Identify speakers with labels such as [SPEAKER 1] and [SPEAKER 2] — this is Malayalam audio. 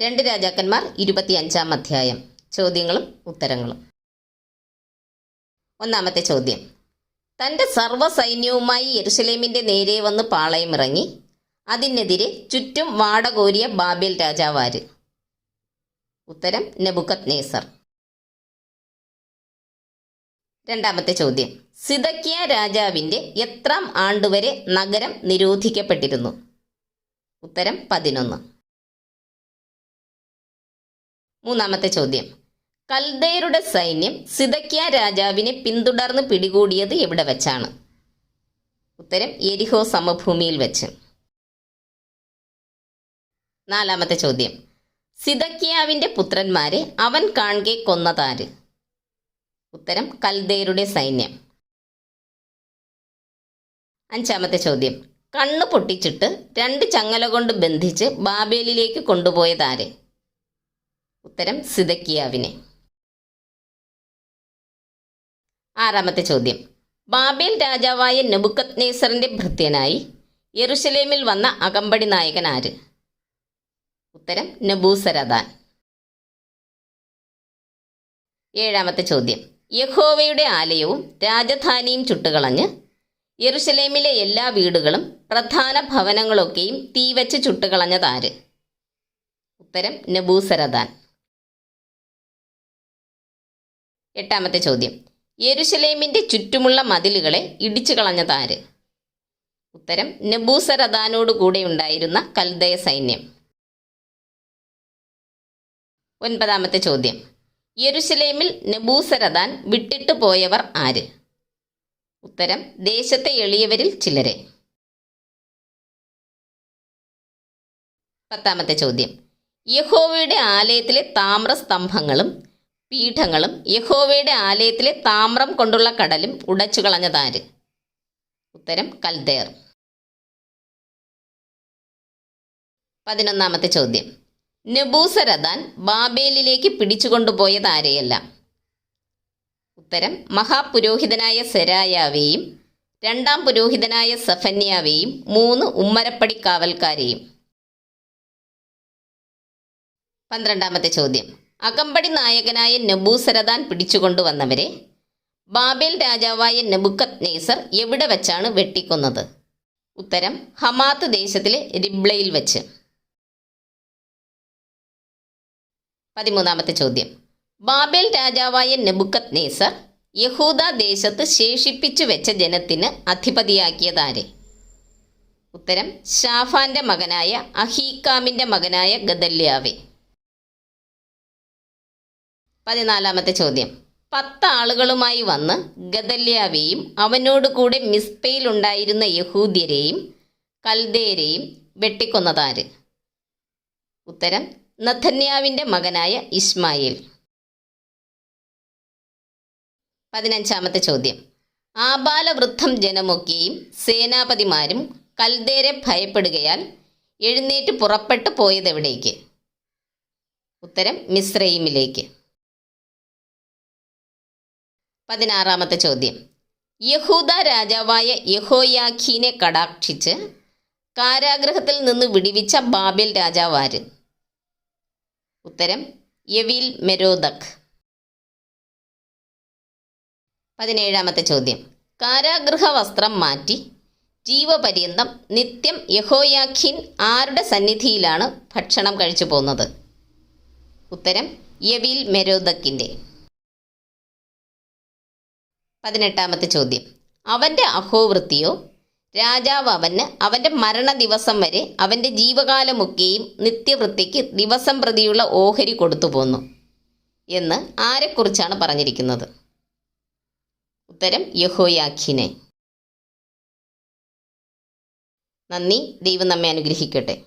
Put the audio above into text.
[SPEAKER 1] രണ്ട് രാജാക്കന്മാർ ഇരുപത്തിയഞ്ചാം അധ്യായം. ചോദ്യങ്ങളും ഉത്തരങ്ങളും. ഒന്നാമത്തെ ചോദ്യം. തന്റെ സർവസൈന്യവുമായി യെരുസലേമിന്റെ നേരെ വന്ന് പാളയമിറങ്ങി അതിനെതിരെ ചുറ്റും വാടകോരിയ ബാബേൽ രാജാവാര്. ഉത്തരം നെബുക്കത് നേസർ രണ്ടാമത്തെ ചോദ്യം. സിതക്കിയ രാജാവിന്റെ എത്രാം ആണ്ടുവരെ നഗരം നിരോധിക്കപ്പെട്ടിരുന്നു? ഉത്തരം പതിനൊന്ന്. മൂന്നാമത്തെ ചോദ്യം. കൽദയരുടെ സൈന്യം സിതക്യ രാജാവിനെ പിന്തുടർന്ന് പിടികൂടിയത് എവിടെ വെച്ചാണ്? ഉത്തരം എരിഹോ സമഭൂമിയിൽ വെച്ച്. നാലാമത്തെ ചോദ്യം. സിതക്യാവിന്റെ പുത്രന്മാരെ അവൻ കാൺകെ കൊന്നതാര്? ഉത്തരം കൽദയരുടെ സൈന്യം. അഞ്ചാമത്തെ ചോദ്യം. കണ്ണ് പൊട്ടിച്ചിട്ട് രണ്ട് ചങ്ങല കൊണ്ട് ബന്ധിച്ച് ബാബേലിലേക്ക് കൊണ്ടുപോയതാര്? ഉത്തരം സിദക്കിയാവിനെ ആറാമത്തെ ചോദ്യം. ബാബേൽ രാജാവായ നെബുക്കത് നേസറിന്റെ ഭൃത്യനായി യെറുഷലേമിൽ വന്ന അകമ്പടി നായകൻ ആര്? ഉത്തരം നബൂസരദാൻ. ഏഴാമത്തെ ചോദ്യം. യഹോവയുടെ ആലയവും രാജധാനിയും ചുട്ടുകളഞ്ഞ് യെറുഷലേമിലെ എല്ലാ വീടുകളും പ്രധാന ഭവനങ്ങളൊക്കെയും തീവച്ച് ചുട്ടുകളഞ്ഞതാര്? ഉത്തരം നബൂസരദാൻ. എട്ടാമത്തെ ചോദ്യം. യെരുശലേമിന്റെ ചുറ്റുമുള്ള മതിലുകളെ ഇടിച്ചു കളഞ്ഞതാര് ഉത്തരം നബൂസരദാനോട് കൂടെ ഉണ്ടായിരുന്ന കൽദയ സൈന്യം. ഒൻപതാമത്തെ ചോദ്യം. യെരുശലേമിൽ നബൂസരദാൻ വിട്ടിട്ട് പോയവർ ആര്? ഉത്തരം ദേശത്തെ എളിയവരിൽ ചിലരെ. പത്താമത്തെ ചോദ്യം. യഹോവയുടെ ആലയത്തിലെ താമ്രസ്തംഭങ്ങളും പീഠങ്ങളും യഹോവയുടെ ആലയത്തിലെ താമ്രം കൊണ്ടുള്ള കടലും ഉടച്ചു കളഞ്ഞതാര്? ഉത്തരം കൽദേർ പതിനൊന്നാമത്തെ ചോദ്യം. നബൂസരദാൻ ബാബേലിലേക്ക് പിടിച്ചുകൊണ്ടുപോയത് ആരെയല്ല ഉത്തരം മഹാപുരോഹിതനായ സെരായാവേയും രണ്ടാം പുരോഹിതനായ സഫന്യാവേയും മൂന്ന് ഉമ്മരപ്പടി കാവൽക്കാരെയും പന്ത്രണ്ടാമത്തെ ചോദ്യം. അകമ്പടി നായകനായ നബൂസരദാൻ പിടിച്ചുകൊണ്ടുവന്നവരെ ബാബേൽ രാജാവായ നബുക്കത് നേസർ എവിടെ വെച്ചാണ് വെട്ടിക്കൊന്നത്? ഉത്തരം ഹമാത്ത് ദേശത്തിലെ റിബ്ലയിൽ വെച്ച്. പതിമൂന്നാമത്തെ ചോദ്യം. ബാബേൽ രാജാവായ നെബുക്കത് നേസർ യഹൂദ ദേശത്ത് ശേഷിപ്പിച്ചു വെച്ച ജനത്തിന് അധിപതിയാക്കിയതാരെ? ഉത്തരം ഷാഫാന്റെ മകനായ അഹീക്കാമിന്റെ മകനായ ഗദല്യാവെ. പതിനാലാമത്തെ ചോദ്യം. പത്ത് ആളുകളുമായി വന്ന് ഗദല്യാവെയും അവനോട് കൂടെ മിസ്പയിലുണ്ടായിരുന്ന യഹൂദ്യരെയും കൽദേരെയും വെട്ടിക്കൊന്നതാര്? ഉത്തരം നഥന്യാവിന്റെ മകനായ ഇസ്മായിൽ പതിനഞ്ചാമത്തെ ചോദ്യം. ആബാലവൃദ്ധം ജനമൊക്കെയും സേനാപതിമാരും കൽദേരെ ഭയപ്പെടുകയാൽ എഴുന്നേറ്റ് പുറപ്പെട്ടു പോയതെവിടേക്ക്? ഉത്തരം മിസ്രൈമിലേക്ക് പതിനാറാമത്തെ ചോദ്യം. യഹൂദ രാജാവായ യഹോയാഖീനെ കടാക്ഷിച്ച് കാരാഗ്രഹത്തിൽ നിന്ന് വിടിവിച്ച ബാബിൽ രാജാവാര് ഉത്തരം യവീൽ മെരോദക്. പതിനേഴാമത്തെ ചോദ്യം. കാരാഗ്രഹ വസ്ത്രം മാറ്റി ജീവപര്യന്തം നിത്യം യഹോയാഖീൻ ആരുടെ സന്നിധിയിലാണ് ഭക്ഷണം കഴിച്ചു പോകുന്നത്? ഉത്തരം യവീൽ മെരോദക്കിന്റെ പതിനെട്ടാമത്തെ ചോദ്യം. അവന്റെ അഹോവൃത്തിയോ? രാജാവ് അവന് അവന്റെ മരണ ദിവസം വരെ അവന്റെ ജീവകാലമൊക്കെയും നിത്യവൃത്തിക്ക് ദിവസം പ്രതിയുള്ള ഓഹരി കൊടുത്തു പോന്നു എന്ന് ആരെക്കുറിച്ചാണ് പറഞ്ഞിരിക്കുന്നത്? ഉത്തരം യഹോയാഖിനെ. നന്ദി. ദൈവം നമ്മെ അനുഗ്രഹിക്കട്ടെ.